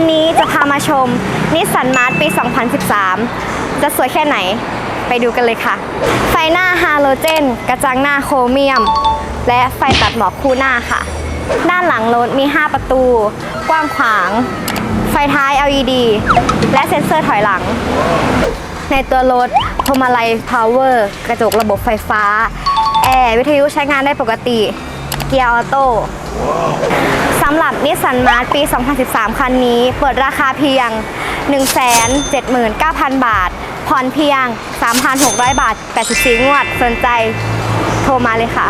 วันนี้จะพามาชมนิสสันมาร์ปี 2013 จะสวยแค่ไหนไปดูกันเลยค่ะ ไฟหน้าฮาโลเจน กระจังหน้าโครเมียม และไฟตัดหมอกคู่หน้าค่ะ ด้านหลังรถมี 5 ประตู กว้างขวาง ไฟท้าย LED และเซ็นเซอร์ถอยหลัง ในตัวรถพวงมาลัยพาวเวอร์กระจกระบบไฟฟ้า แอร์วิทยุใช้งานได้ปกติ เกียร์ออโต้ำหรับนิสสันมาร์ปี 2013 คันนี้ เปิดราคาเพียง 179,000 บาท ผ่อนเพียง 3,600 บาท 84 งวด สนใจโทรมาเลยค่ะ